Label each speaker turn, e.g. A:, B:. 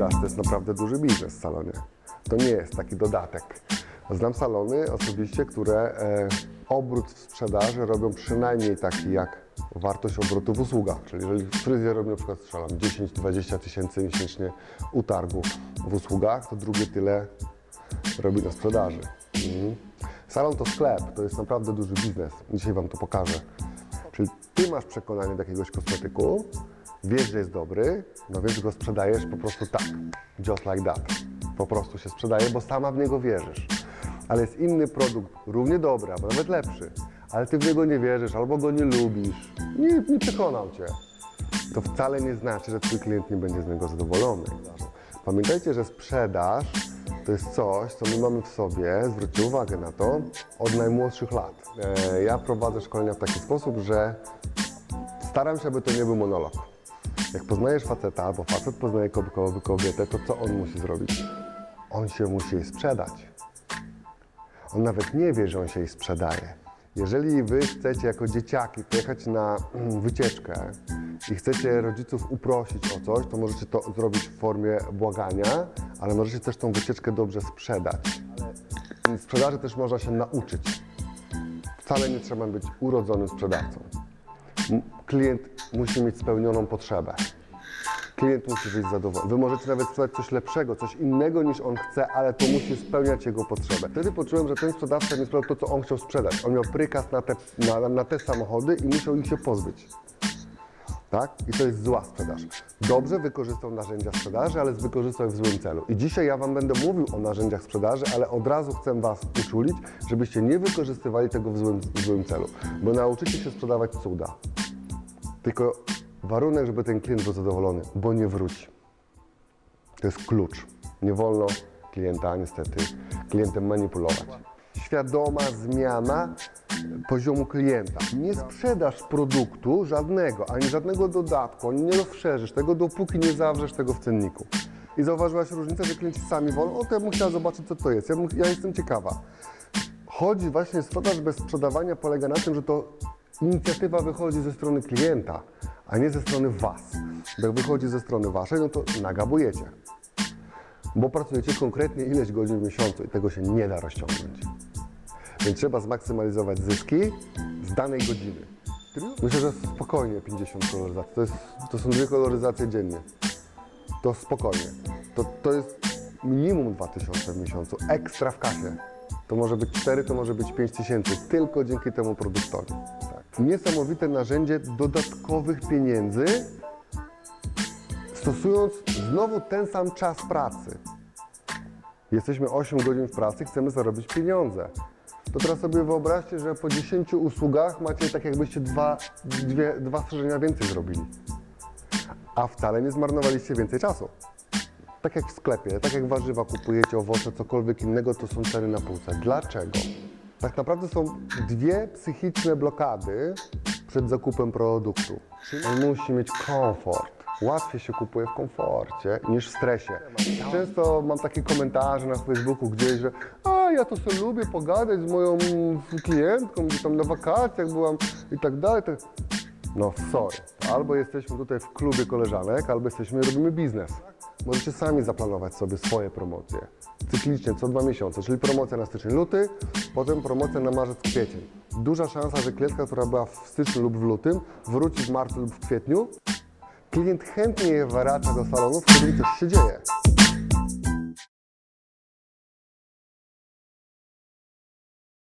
A: sprzedaż to jest naprawdę duży biznes salonie. To nie jest taki dodatek. Znam salony osobiście, które e, obrót w sprzedaży robią przynajmniej taki jak wartość obrotu w usługach. Czyli jeżeli fryzjer robi na przykład strzelam 10-20 tysięcy miesięcznie utargu w usługach, to drugie tyle robi na sprzedaży. Mhm. Salon to sklep, to jest naprawdę duży biznes. Dzisiaj Wam to pokażę. Ty masz przekonanie do jakiegoś kosmetyku, wiesz, że jest dobry, no więc go sprzedajesz po prostu tak, just like that. Po prostu się sprzedaje, bo sama w niego wierzysz. Ale jest inny produkt, równie dobry, albo nawet lepszy, ale Ty w niego nie wierzysz, albo go nie lubisz, nie, nie przekonał Cię. To wcale nie znaczy, że Twój klient nie będzie z niego zadowolony. Pamiętajcie, że sprzedaż to jest coś, co my mamy w sobie, zwróćcie uwagę na to, od najmłodszych lat. E, ja prowadzę szkolenia w taki sposób, że staram się, aby to nie był monolog. Jak poznajesz faceta, albo facet poznaje ko- ko- kobietę, to co on musi zrobić? On się musi jej sprzedać. On nawet nie wie, że on się jej sprzedaje. Jeżeli wy chcecie jako dzieciaki pojechać na mm, wycieczkę i chcecie rodziców uprosić o coś, to możecie to zrobić w formie błagania, ale możecie też tą wycieczkę dobrze sprzedać. Sprzedaży też można się nauczyć. Wcale nie trzeba być urodzonym sprzedawcą. Klient musi mieć spełnioną potrzebę. Klient musi być zadowolony. Wy możecie nawet sprzedać coś lepszego, coś innego niż on chce, ale to musi spełniać jego potrzebę. Wtedy poczułem, że ten sprzedawca nie sprzedał to, co on chciał sprzedać. On miał prykaz na te, na, na te samochody i musiał ich się pozbyć. Tak? I to jest zła sprzedaż. Dobrze wykorzystał narzędzia sprzedaży, ale wykorzystał je w złym celu. I dzisiaj ja Wam będę mówił o narzędziach sprzedaży, ale od razu chcę Was uczulić, żebyście nie wykorzystywali tego w złym, w złym celu, bo nauczycie się sprzedawać cuda. Tylko warunek, żeby ten klient był zadowolony, bo nie wróci. To jest klucz. Nie wolno klienta niestety klientem manipulować. Świadoma zmiana poziomu klienta. Nie sprzedasz produktu żadnego, ani żadnego dodatku, ani nie rozszerzysz tego, dopóki nie zawrzesz tego w cenniku. I zauważyłaś różnicę, że klienci sami wolą, o to ja bym chciała zobaczyć, co to jest. Ja, bym, ja jestem ciekawa. Chodzi właśnie, sprzedaż bez sprzedawania polega na tym, że to inicjatywa wychodzi ze strony klienta, a nie ze strony Was. Bo jak wychodzi ze strony Waszej, no to nagabujecie. Bo pracujecie konkretnie ileś godzin w miesiącu i tego się nie da rozciągnąć. Więc trzeba zmaksymalizować zyski z danej godziny. Myślę, że spokojnie 50 koloryzacji. To, jest, to są dwie koloryzacje dziennie. To spokojnie. To, to jest minimum 2000 w miesiącu, ekstra w kasie. To może być 4, to może być 5 tysięcy, tylko dzięki temu produktowi. Tak. Niesamowite narzędzie dodatkowych pieniędzy, stosując znowu ten sam czas pracy. Jesteśmy 8 godzin w pracy, chcemy zarobić pieniądze. To teraz sobie wyobraźcie, że po 10 usługach macie tak jakbyście dwa, dwie, dwa strzeżenia więcej zrobili. A wcale nie zmarnowaliście więcej czasu. Tak jak w sklepie, tak jak warzywa kupujecie, owoce, cokolwiek innego, to są ceny na półce. Dlaczego? Tak naprawdę są dwie psychiczne blokady przed zakupem produktu. On musi mieć komfort. Łatwiej się kupuje w komforcie niż w stresie. Często mam takie komentarze na Facebooku gdzieś, że ja to sobie lubię pogadać z moją klientką, gdzie tam na wakacjach byłam i tak dalej. No sorry, albo jesteśmy tutaj w klubie koleżanek, albo jesteśmy, robimy biznes. Możecie sami zaplanować sobie swoje promocje. Cyklicznie, co dwa miesiące, czyli promocja na styczeń, luty, potem promocja na marzec, kwiecień. Duża szansa, że klientka, która była w styczniu lub w lutym, wróci w marcu lub w kwietniu. Klient chętnie je wracza do salonu, w którym coś się dzieje.